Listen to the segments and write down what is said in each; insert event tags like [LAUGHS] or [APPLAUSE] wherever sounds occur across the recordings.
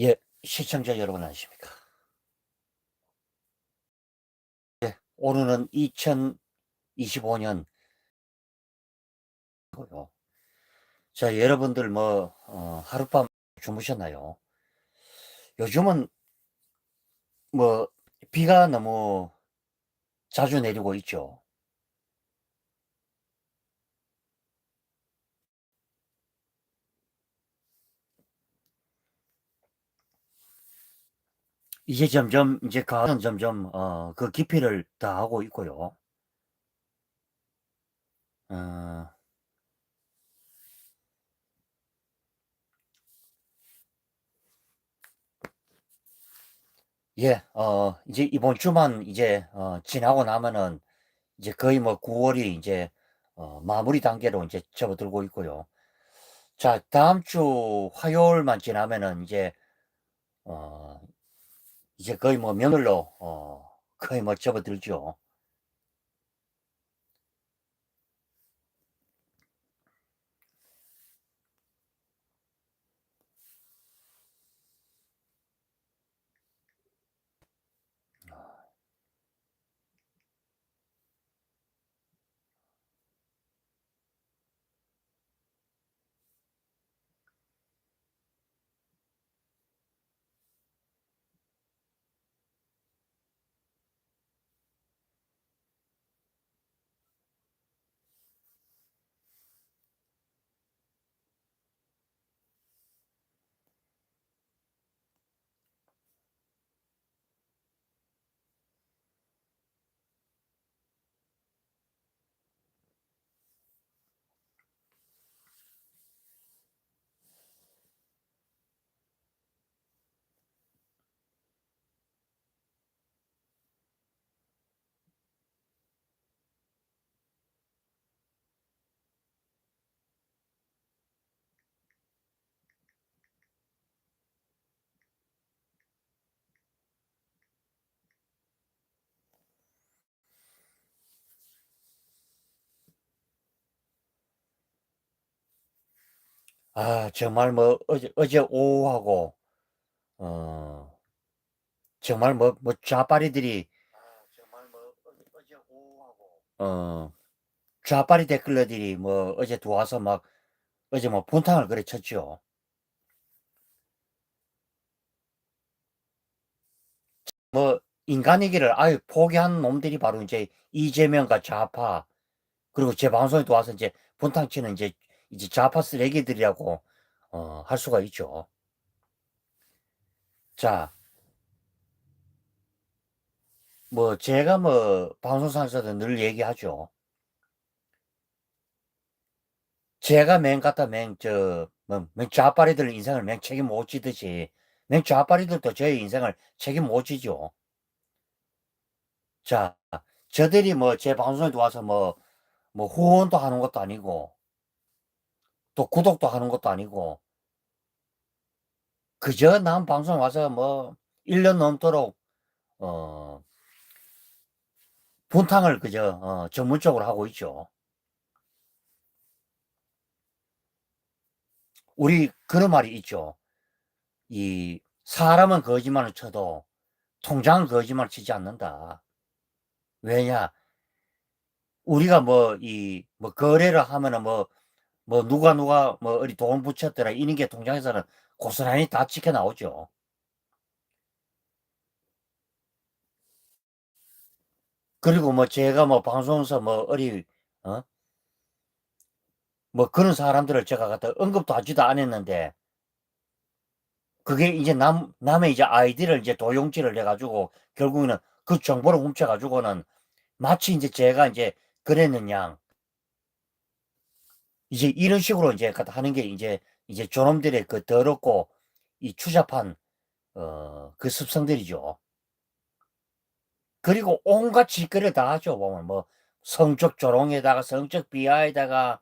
예, 시청자 여러분 안녕하십니까. 예, 오늘은 2025년 고요. 자, 여러분들 뭐 어, 하룻밤 주무셨나요? 요즘은 뭐 비가 너무 자주 내리고 있죠. 이제 점점 이제 가을은 점점 어, 그 깊이를 더하고 있고요. 어, 예, 어, 이제 이번 주만 이제 어, 지나고 나면은 이제 거의 뭐 9월이 이제 어, 마무리 단계로 이제 접어들고 있고요. 자, 다음 주 화요일만 지나면은 이제 어, 이제 거의 뭐 명절로 어, 거의 뭐 접어들죠. 아, 정말 뭐 어제 어제 오후하고 어, 정말 뭐 뭐 좌파리들이 어, 좌파리 댓글러들이 뭐 어제 들어와서 막 어제 뭐 분탕을 그래 쳤죠. 뭐 인간이기를 아예 포기한 놈들이 바로 이제 이재명과 좌파 그리고 제 방송에 도와서 이제 분탕 치는 이제 이제 좌파 쓰레기들이라고 어, 할 수가 있죠. 자, 뭐 제가 뭐 방송상에서도 늘 얘기하죠. 제가 맹 갖다 맹저 뭐, 맹 좌파리들 인생을 맹 책임 못 지듯이 맹 좌파리들도 저의 인생을 책임 못 지죠. 자, 저들이 뭐 제 방송에 들어와서 뭐, 뭐 후원도 하는 것도 아니고 또 구독도 하는 것도 아니고 그저 남 방송 와서 뭐 1년 넘도록 어 분탕을 그저 어 전문적으로 하고 있죠. 우리 그런 말이 있죠. 이 사람은 거짓말을 쳐도 통장은 거짓말을 치지 않는다. 왜냐? 우리가 뭐 이 뭐 거래를 하면은 뭐 뭐 누가 누가 뭐 어디 돈 붙였더라 이런 게 통장에서는 고스란히 다 찍혀 나오죠. 그리고 뭐 제가 뭐 방송에서 뭐 어디 어? 뭐 그런 사람들을 제가 갖다 언급도 하지도 않았는데 그게 이제 남 남의 이제 아이디를 이제 도용질을 해 가지고 결국에는 그 정보를 훔쳐 가지고는 마치 인제 제가 인제 그랬는 양 이제 이런 식으로 갖다 하는 게 인제 이제 저놈들의 그 더럽고 이 추잡한 어 그 습성들이죠. 그리고 온갖 짓거리를 다 하죠 보면 뭐 성적 조롱에다가 성적 비하에다가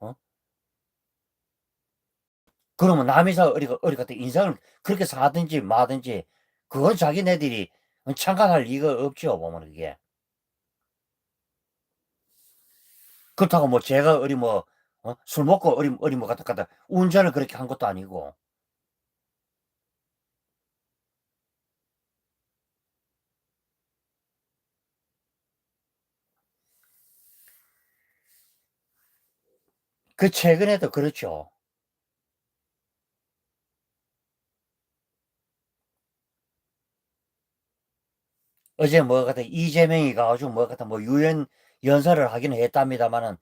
어? 그러면 남이서 어디 어디 갖다 인생을 그렇게 사든지 마든지 그건 자기네들이 어 참관할 리가 없죠 보면 그게. 그렇다고 뭐 제가 어디 뭐 어? 술 먹고 어리 어리 뭐 갔다 갔다 운전을 그렇게 한 것도 아니고 그 최근에도 그렇죠. 어제 뭐 같은 이재명이 가가지고 뭐 같은 뭐 유엔 연설을 하긴 했답니다만은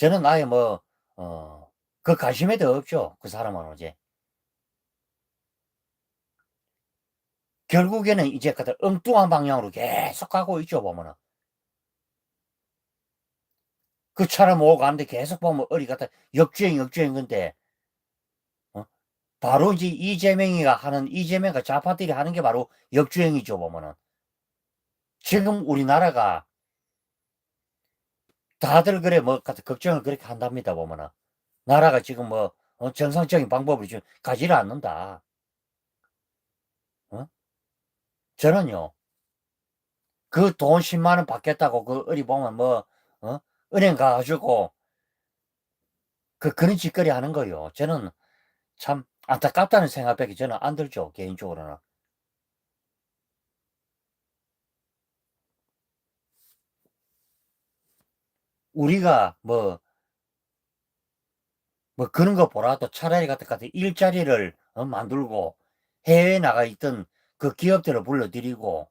저는 아예 뭐 어 그 관심에도 없죠. 그 사람은 어제. 결국에는 이제 같은 엉뚱한 방향으로 계속 가고 있죠 보면은. 그 차를 몰고 가는데 계속 보면 어디 갔다 역주행 역주행 건데 어? 바로 이제 이재명이가 하는 이재명과 좌파들이 하는 게 바로 역주행이죠 보면은. 지금 우리나라가 다들 그래 뭐 걱정을 그렇게 한답니다 보면은. 나라가 지금 뭐 어, 정상적인 방법을 지금 가지를 않는다. 어? 저는요. 그 돈 10만 원 받겠다고 그 어디 보면 뭐 어? 은행 가 가지고 그 그런 짓거리 하는 거요. 저는 참 안타깝다는 생각밖에 저는 안 들죠. 개인적으로는. 우리가 뭐 뭐 그런 거 보라도 차라리 같은 같은 일자리를 어, 만들고 해외에 나가 있던 그 기업들을 불러들이고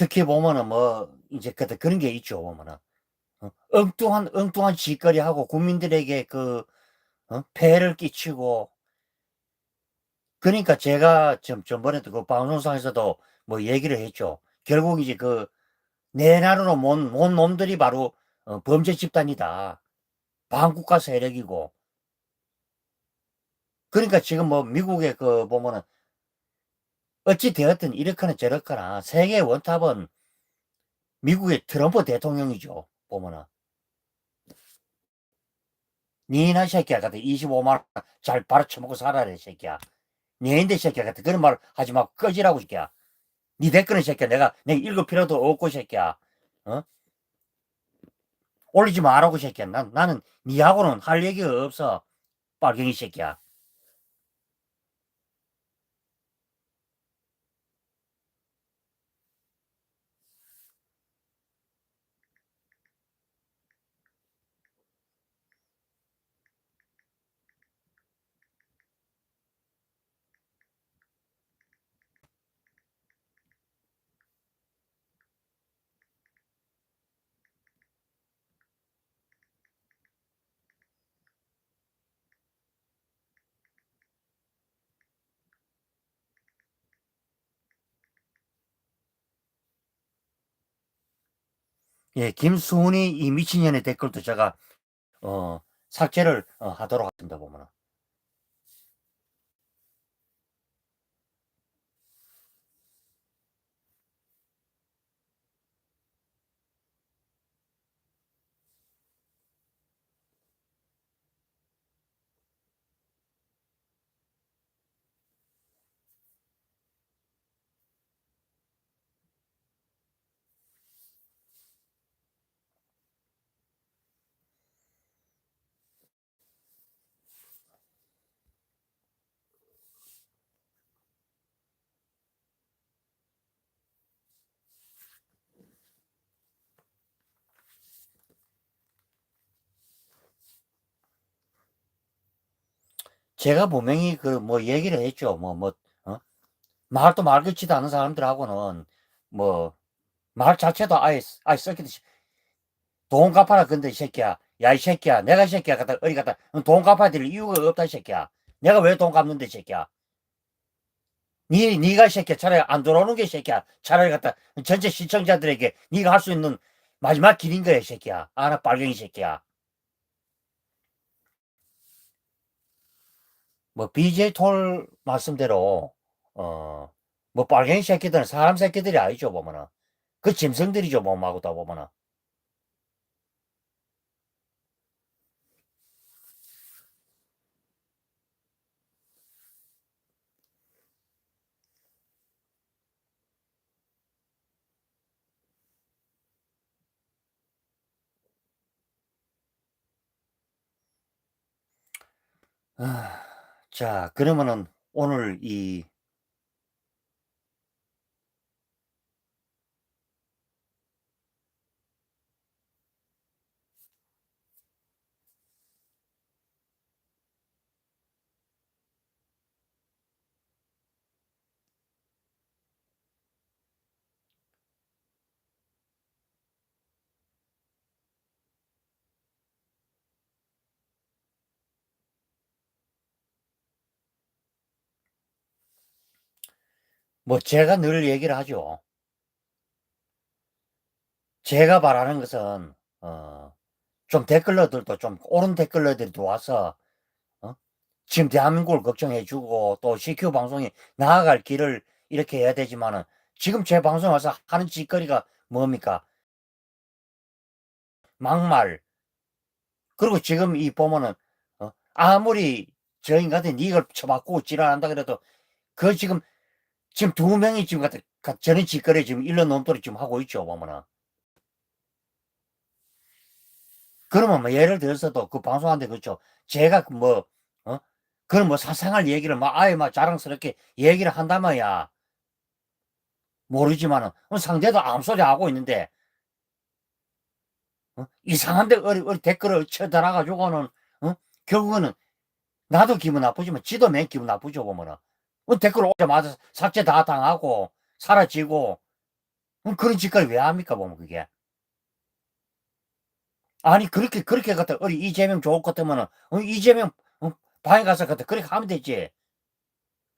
특히 보면은 뭐 이제 그 그런 게 있죠 보면은 어, 엉뚱한 엉뚱한 짓거리하고 국민들에게 그 어? 폐해를 끼치고 그러니까 제가 좀 전번에도 그 방송상에서도 뭐 얘기를 했죠. 결국 이제 그 내 나라로 몬, 몬 놈들이 바로 어, 범죄 집단이다. 반국가 세력이고. 그러니까 지금 뭐 미국의 그 보면은 어찌 되었든 이렇거나 저렇거나 세계 원탑은 미국의 트럼프 대통령이죠. 보면은. 니나 새끼야 같은 25만원 잘 받아쳐먹고 살아라 이 새끼야. 니인데 새끼야 같은 그런 말 하지 말고 꺼지라고 이 새끼야. 니 댓글은 새끼야 내가 내가 읽을 필요도 없고 이 새끼야. 어? 올리지 말라고 이 새끼야. 난, 나는 니하고는 할 얘기가 없어. 빨갱이 새끼야. 예, 김수훈이 이 미친년의 댓글도 제가 어 삭제를 어, 하도록 하겠습니다 보면은. 제가 분명히 그 뭐 얘기를 했죠. 뭐, 뭐, 어? 말도 말 같지도 않은 사람들하고는 뭐, 말 자체도 아예, 아예 썩기도, 돈 갚아라. 근데 이 새끼야. 야 이 새끼야 내가 이 새끼야 갖다 어디 갖다 돈 갚아야 될 이유가 없다 이 새끼야 내가 왜 돈 갚는데 이 새끼야 니 니가 이 새끼야 차라리 안 들어오는 게 이 새끼야 차라리 갖다 전체 시청자들에게 니가 할 수 있는 마지막 길인 거야 이 새끼야 아나 빨갱이 새끼야 뭐 BJ 톨 말씀대로 어 뭐 빨갱이 새끼들은 사람 새끼들이 아니죠 보면은. 그 짐승들이죠 몸하고 다 보면은. 아, 자 그러면은 오늘 이 뭐 제가 늘 얘기를 하죠. 제가 바라는 것은 어 좀 댓글러들도 좀 옳은 댓글러들이 와서 어 지금 대한민국을 걱정해 주고 또 CQ 방송이 나아갈 길을 이렇게 해야 되지만은 지금 제 방송 와서 하는 짓거리가 뭡니까? 막말. 그리고 지금 이 보면은 어 아무리 저 인간한테 이걸 쳐맞고 지랄한다 그래도 그 지금 지금 두 명이 지금 같은 저런 짓거리 지금 일러 넘도록 지금 하고 있죠 보면은. 그러면 뭐 예를 들어서도 그 방송하는데 그렇죠. 제가 그뭐어 그런 뭐 사생활 얘기를 막 아예 막 자랑스럽게 얘기를 한다면야 모르지만은 어 상대도 아무 소리 하고 있는데 어 이상한데 어리 어리 댓글을 쳐달아 가지고는 어 결국에는 나도 기분 나쁘지만 지도 맨 기분 나쁘죠 보면은. 어 댓글 오자마자 삭제 다 당하고 사라지고 어 그런 짓거리 왜 합니까 보면 그게. 아니 그렇게 그렇게 갖다 어리 이재명 좋을 것 같으면은 어 이재명 어 방에 가서 갖다 그렇게 하면 되지.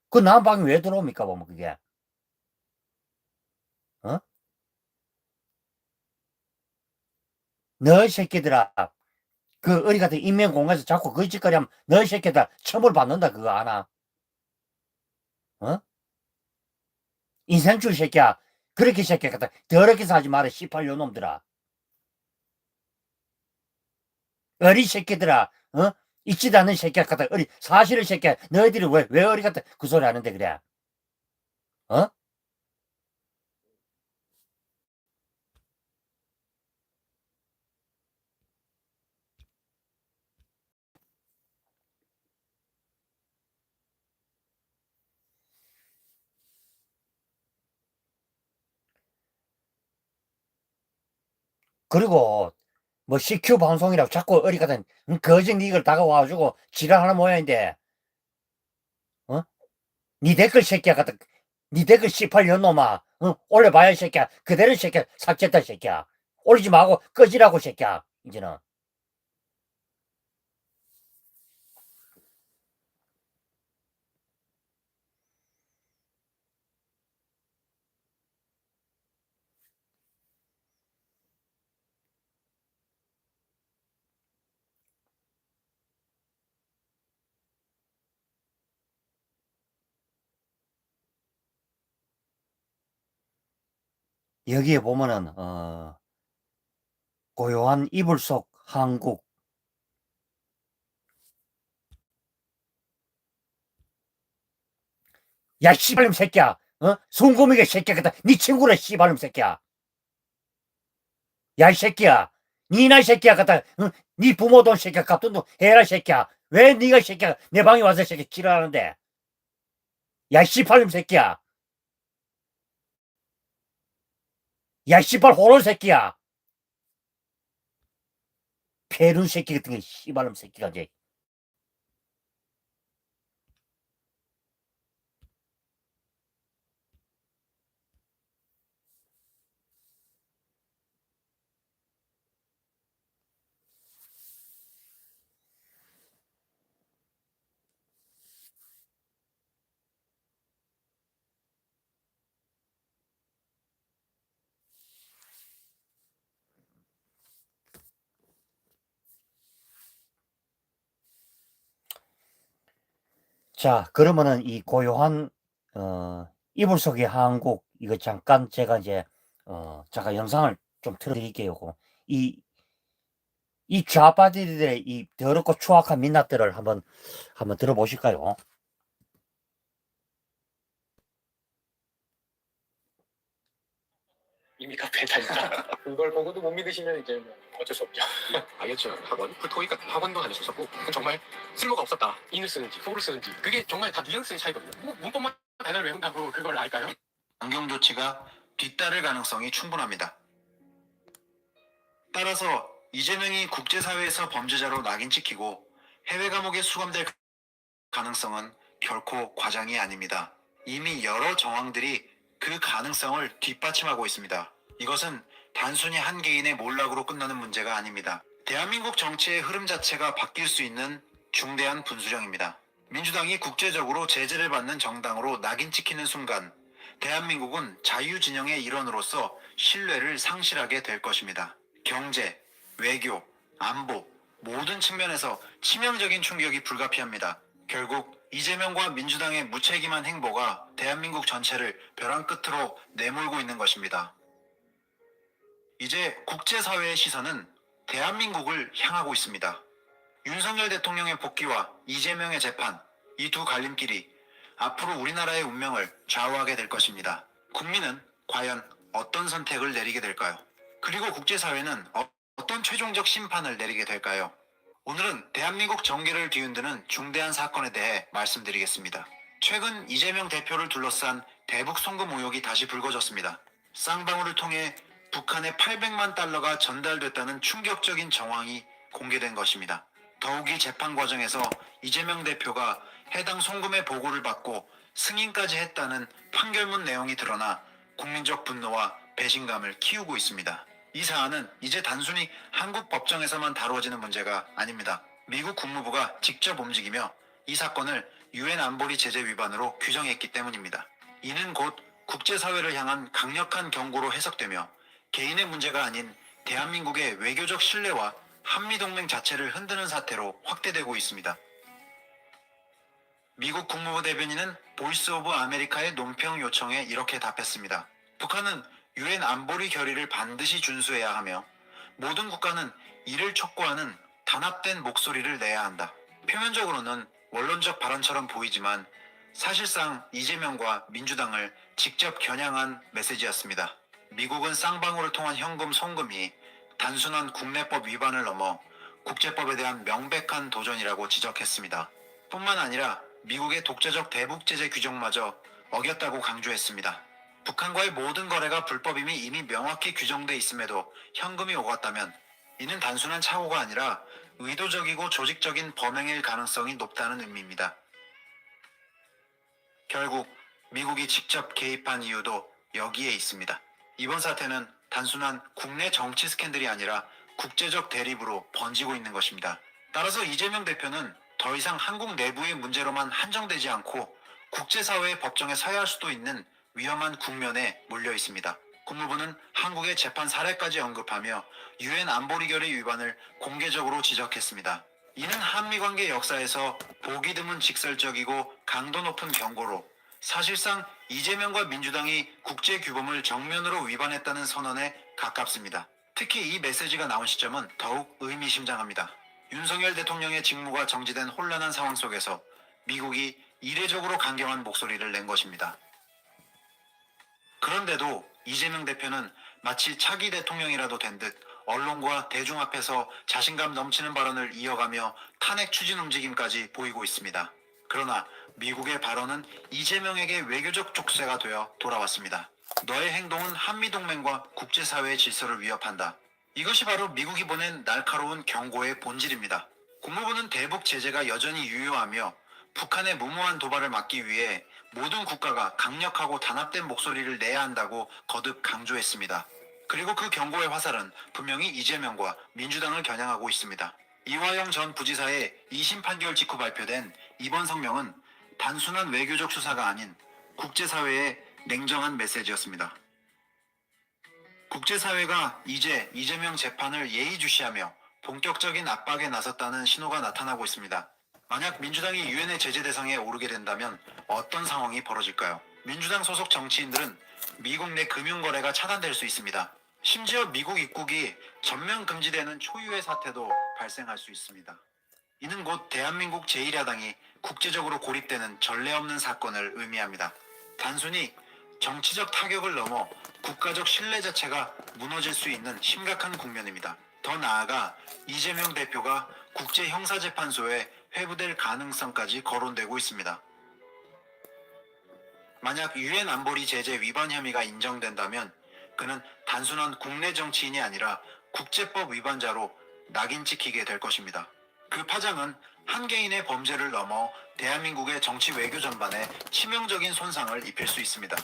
그 남의 방에 왜 들어옵니까 보면 그게. 어? 너 새끼들아 그 어디 같은 인명공간에서 자꾸 그 짓거리 하면 너 새끼들아 처벌 받는다 그거 아나? 어? 인생줄 새끼야 그렇게 새끼 갖다 더럽게 사지 마라 씨팔 놈들아. 어리 새끼들아 어? 있지도 않는 새끼야 갖다 어리 사실을 새끼야 너희들이 왜 왜 어리 갖다 그 소리 하는데 그래? 어? 그리고 뭐 CQ 방송이라고 자꾸 응, 거짓 이걸 다가와 가지고 지랄하는 모양인데 어? 니 댓글 새끼야 갖다 니 댓글 18년 놈아 어? 올려봐야 이 새끼야 그대로 이 새끼야 삭제했다 이 새끼야 올리지 말고 꺼지라고 이 새끼야 이제는 여기에 보면은 어 고요한 이불 속 한국. 야 씨발놈 새끼야! 어? 송고미가 새끼야. 그다 네 친구라 씨발놈 새끼야. 야 이 새끼야. 니나 이 새끼야. 갖다 응? 네 부모 돈 새끼야. 갚돈 돈 해라 이 새끼야. 왜 니가 이 새끼야? 내 방에 와서 이 새끼 지랄하는데? 야 씨발놈 새끼야 야 씨발 호로 새끼야. 페룬 새끼 같은 게 씨발놈 새끼가 이 자, 그러면은 이 고요한 어, 이불 속의 한국 이거 잠깐 제가 이제 어, 잠깐 영상을 좀 틀어드릴게요. 이, 이 좌파들의 이 더럽고 추악한 민낯들을 한번 한번 들어보실까요? 이미 카페에 다닌다. [LAUGHS] 그걸 보고도 못 믿으시면 이제 뭐 어쩔 수 없죠. 알겠죠. 학원, 그 토익 같은 학원도 다닐 수 있었고, 그건 정말 쓸모가 없었다. 인을 쓰는지, 속을 쓰는지, 그게 정말 다 뉘앙스의 차이거든요. 뭐 문법만 단어를 외운다고 그걸 알까요? 안경 조치가 뒤따를 가능성이 충분합니다. 따라서 이재명이 국제사회에서 범죄자로 낙인 찍히고 해외 감옥에 수감될 가능성은 결코 과장이 아닙니다. 이미 여러 정황들이 그 가능성을 뒷받침하고 있습니다. 이것은 단순히 한 개인의 몰락으로 끝나는 문제가 아닙니다. 대한민국 정치의 흐름 자체가 바뀔 수 있는 중대한 분수령입니다. 민주당이 국제적으로 제재를 받는 정당으로 낙인 찍히는 순간 대한민국은 자유진영의 일원으로서 신뢰를 상실하게 될 것입니다. 경제, 외교, 안보 모든 측면에서 치명적인 충격이 불가피합니다. 결국 이재명과 민주당의 무책임한 행보가 대한민국 전체를 벼랑 끝으로 내몰고 있는 것입니다. 이제 국제사회의 시선은 대한민국을 향하고 있습니다. 윤석열 대통령의 복귀와 이재명의 재판, 이 두 갈림길이 앞으로 우리나라의 운명을 좌우하게 될 것입니다. 국민은 과연 어떤 선택을 내리게 될까요? 그리고 국제사회는 어, 어떤 최종적 심판을 내리게 될까요? 오늘은 대한민국 정계를 뒤흔드는 중대한 사건에 대해 말씀드리겠습니다. 최근 이재명 대표를 둘러싼 대북 송금 의혹이 다시 불거졌습니다. 쌍방울을 통해 북한에 800만 달러가 전달됐다는 충격적인 정황이 공개된 것입니다. 더욱이 재판 과정에서 이재명 대표가 해당 송금의 보고를 받고 승인까지 했다는 판결문 내용이 드러나 국민적 분노와 배신감을 키우고 있습니다. 이 사안은 이제 단순히 한국 법정에서만 다루어지는 문제가 아닙니다. 미국 국무부가 직접 움직이며 이 사건을 유엔 안보리 제재 위반으로 규정했기 때문입니다. 이는 곧 국제사회를 향한 강력한 경고로 해석되며 개인의 문제가 아닌 대한민국의 외교적 신뢰와 한미동맹 자체를 흔드는 사태로 확대되고 있습니다. 미국 국무부 대변인은 보이스 오브 아메리카의 논평 요청에 이렇게 답했습니다. 북한은 유엔 안보리 결의를 반드시 준수해야 하며 모든 국가는 이를 촉구하는 단합된 목소리를 내야 한다. 표면적으로는 원론적 발언처럼 보이지만 사실상 이재명과 민주당을 직접 겨냥한 메시지였습니다. 미국은 쌍방울을 통한 현금 송금이 단순한 국내법 위반을 넘어 국제법에 대한 명백한 도전이라고 지적했습니다. 뿐만 아니라 미국의 독재적 대북 제재 규정마저 어겼다고 강조했습니다. 북한과의 모든 거래가 불법임이 이미 명확히 규정돼 있음에도 현금이 오갔다면 이는 단순한 착오가 아니라 의도적이고 조직적인 범행일 가능성이 높다는 의미입니다. 결국 미국이 직접 개입한 이유도 여기에 있습니다. 이번 사태는 단순한 국내 정치 스캔들이 아니라 국제적 대립으로 번지고 있는 것입니다. 따라서 이재명 대표는 더 이상 한국 내부의 문제로만 한정되지 않고 국제사회의 법정에 서야 할 수도 있는 위험한 국면에 몰려 있습니다. 국무부는 한국의 재판 사례까지 언급하며 유엔 안보리 결의 위반을 공개적으로 지적했습니다. 이는 한미 관계 역사에서 보기 드문 직설적이고 강도 높은 경고로 사실상 이재명과 민주당이 국제 규범을 정면으로 위반했다는 선언에 가깝습니다. 특히 이 메시지가 나온 시점은 더욱 의미심장합니다. 윤석열 대통령의 직무가 정지된 혼란한 상황 속에서 미국이 이례적으로 강경한 목소리를 낸 것입니다. 그런데도 이재명 대표는 마치 차기 대통령이라도 된 듯 언론과 대중 앞에서 자신감 넘치는 발언을 이어가며 탄핵 추진 움직임까지 보이고 있습니다. 그러나 미국의 발언은 이재명에게 외교적 족쇄가 되어 돌아왔습니다. 너의 행동은 한미동맹과 국제사회의 질서를 위협한다. 이것이 바로 미국이 보낸 날카로운 경고의 본질입니다. 국무부는 대북 제재가 여전히 유효하며 북한의 무모한 도발을 막기 위해 모든 국가가 강력하고 단합된 목소리를 내야 한다고 거듭 강조했습니다. 그리고 그 경고의 화살은 분명히 이재명과 민주당을 겨냥하고 있습니다. 이화영 전 부지사의 2심 판결 직후 발표된 이번 성명은 단순한 외교적 수사가 아닌 국제사회의 냉정한 메시지였습니다. 국제사회가 이제 이재명 재판을 예의주시하며 본격적인 압박에 나섰다는 신호가 나타나고 있습니다. 만약 민주당이 유엔의 제재 대상에 오르게 된다면 어떤 상황이 벌어질까요? 민주당 소속 정치인들은 미국 내 금융 거래가 차단될 수 있습니다. 심지어 미국 입국이 전면 금지되는 초유의 사태도 발생할 수 있습니다. 이는 곧 대한민국 제1야당이 국제적으로 고립되는 전례 없는 사건을 의미합니다. 단순히 정치적 타격을 넘어 국가적 신뢰 자체가 무너질 수 있는 심각한 국면입니다. 더 나아가 이재명 대표가 국제형사재판소에 회부될 가능성까지 거론되고 있습니다. 만약 유엔 안보리 제재 위반 혐의가 인정된다면 그는 단순한 국내 정치인이 아니라 국제법 위반자로 낙인 찍히게 될 것입니다. 그 파장은 한 개인의 범죄를 넘어 대한민국의 정치 외교 전반에 치명적인 손상을 입힐 수 있습니다.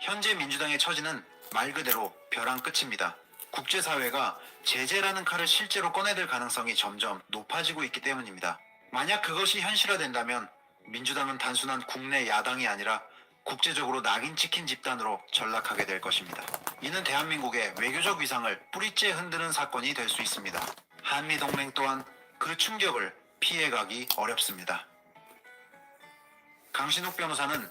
현재 민주당의 처지는 말 그대로 벼랑 끝입니다. 국제사회가 제재라는 칼을 실제로 꺼내들 가능성이 점점 높아지고 있기 때문입니다. 만약 그것이 현실화된다면 민주당은 단순한 국내 야당이 아니라 국제적으로 낙인 찍힌 집단으로 전락하게 될 것입니다. 이는 대한민국의 외교적 위상을 뿌리째 흔드는 사건이 될 수 있습니다. 한미 동맹 또한 그 충격을 피해가기 어렵습니다. 강신욱 변호사는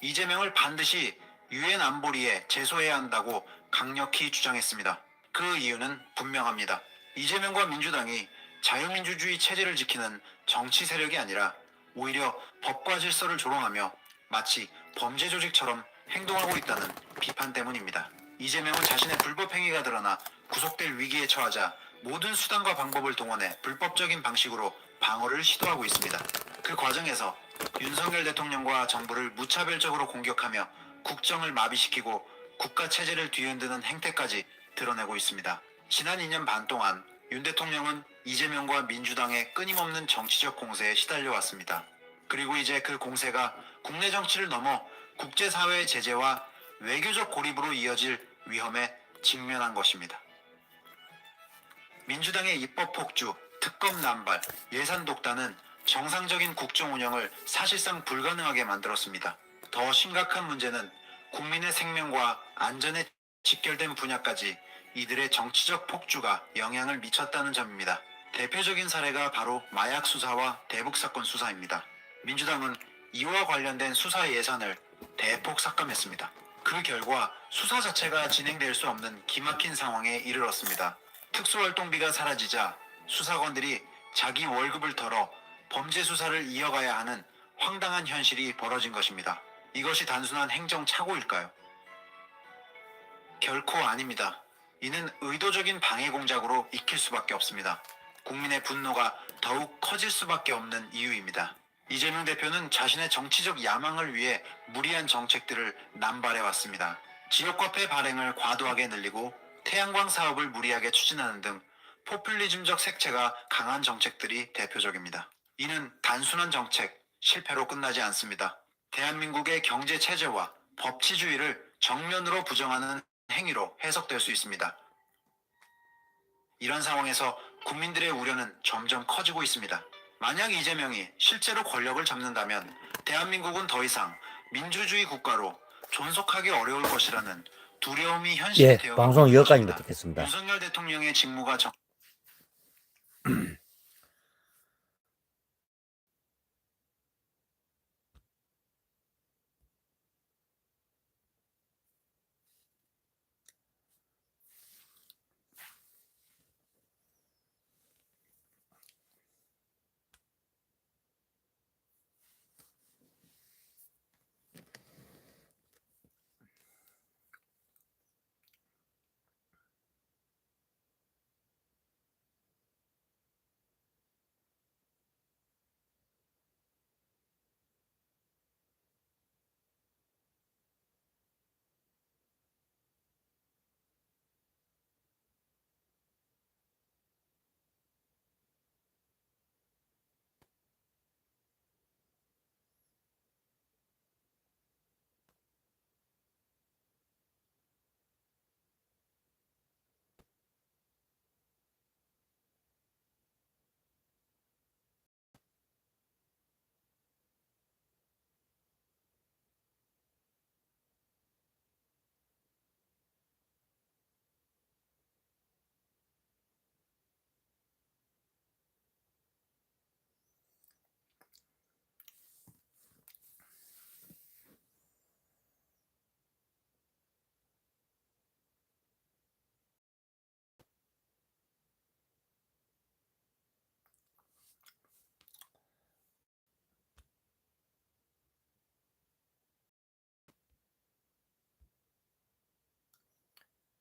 이재명을 반드시 유엔 안보리에 제소해야 한다고 강력히 주장했습니다. 그 이유는 분명합니다. 이재명과 민주당이 자유민주주의 체제를 지키는 정치 세력이 아니라 오히려 법과 질서를 조롱하며 마치 범죄 조직처럼 행동하고 있다는 비판 때문입니다. 이재명은 자신의 불법 행위가 드러나 구속될 위기에 처하자 모든 수단과 방법을 동원해 불법적인 방식으로 방어를 시도하고 있습니다. 그 과정에서 윤석열 대통령과 정부를 무차별적으로 공격하며 국정을 마비시키고 국가 체제를 뒤흔드는 행태까지 드러내고 있습니다. 지난 2년 반 동안 윤 대통령은 이재명과 민주당의 끊임없는 정치적 공세에 시달려 왔습니다. 그리고 이제 그 공세가 국내 정치를 넘어 국제사회의 제재와 외교적 고립으로 이어질 위험에 직면한 것입니다. 민주당의 입법 폭주, 특검 남발, 예산 독단은 정상적인 국정 운영을 사실상 불가능하게 만들었습니다. 더 심각한 문제는 국민의 생명과 안전에 직결된 분야까지 이들의 정치적 폭주가 영향을 미쳤다는 점입니다. 대표적인 사례가 바로 마약 수사와 대북 사건 수사입니다. 민주당은 이와 관련된 수사 예산을 대폭 삭감했습니다. 그 결과 수사 자체가 진행될 수 없는 기막힌 상황에 이르렀습니다. 특수활동비가 사라지자 수사관들이 자기 월급을 털어 범죄 수사를 이어가야 하는 황당한 현실이 벌어진 것입니다. 이것이 단순한 행정 착오일까요? 결코 아닙니다. 이는 의도적인 방해 공작으로 익힐 수밖에 없습니다. 국민의 분노가 더욱 커질 수밖에 없는 이유입니다. 이재명 대표는 자신의 정치적 야망을 위해 무리한 정책들을 남발해 왔습니다. 지역화폐 발행을 과도하게 늘리고 태양광 사업을 무리하게 추진하는 등 포퓰리즘적 색채가 강한 정책들이 대표적입니다. 이는 단순한 정책, 실패로 끝나지 않습니다. 대한민국의 경제 체제와 법치주의를 정면으로 부정하는 행위로 해석될 수 있습니다. 이런 상황에서 국민들의 우려는 점점 커지고 있습니다. 만약 이재명이 실제로 권력을 잡는다면 대한민국은 더 이상 민주주의 국가로 존속하기 어려울 것이라는 두려움이 현실이 예, 되어 방송 있습니다. 듣겠습니다. 윤석열 대통령의 직무가 정... [CLEARS THROAT]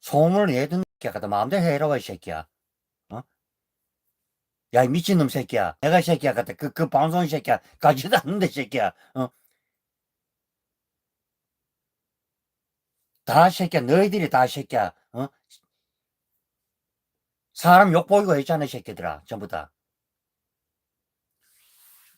소문을 내든 새끼야 갖다 마음대로 해라고 이 새끼야. 어? 야 이 미친놈 새끼야. 내가 이 새끼야 갖다 그, 그 방송 이 새끼야. 가지도 않는데 이 새끼야. 어? 다 새끼야. 너희들이 다 새끼야. 어? 사람 욕 보이고 했잖아 이 새끼들아. 전부 다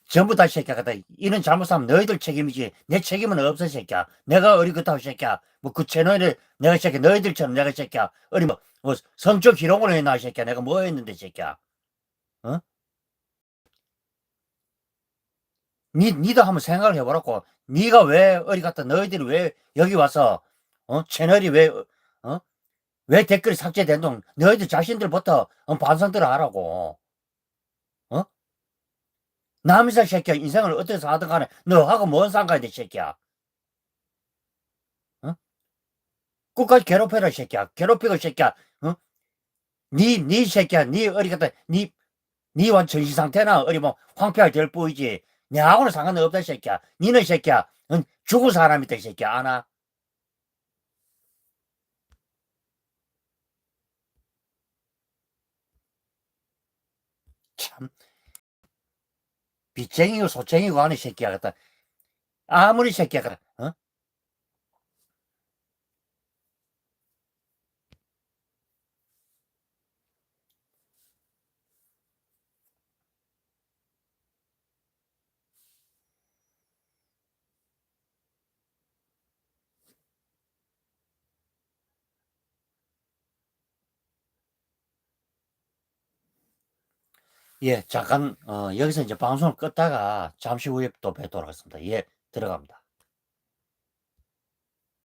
전부 다이 새끼야 갖다 이런 잘못하면 너희들 책임이지. 내 책임은 없어 이 새끼야. 내가 어리겠다고 이 새끼야. 뭐 그 채널에 내가 이 새끼 너희들처럼 내가 이 새끼야. 어리 뭐, 뭐 성적 기록을 해놔 이 새끼야. 내가 뭐 했는데 이 새끼야. 어? 니, 니도 한번 생각을 해보라고. 니가 왜 어리 갔다 너희들이 왜 여기 와서 어? 채널이 왜 어? 왜 댓글이 삭제된 동 너희들 자신들부터 어, 반성들을 하라고. 어? 남이사 새끼야 인생을 어떻게 사든 간에 너하고 뭔 상관이 돼 새끼야? 어? 끝까지 괴롭혀라 이 새끼야. 괴롭히고 이 새끼야. 어? 니, 니 새끼야 니 어리 갔다 니 니와 정신 상태나 어리 뭐 황폐할 될 뿐이지. 내하고는 상관없다 이 새끼야. 니는 이 새끼야. 응? 죽은 사람이다 이 새끼야. 아나 빚쟁이고 소쟁이고 하는 새끼야 같다 아무리 새끼야 같다 어? 예, 잠깐, 어, 여기서 이제 방송을 껐다가 잠시 후에 또 뵙도록 하겠습니다. 예, 들어갑니다.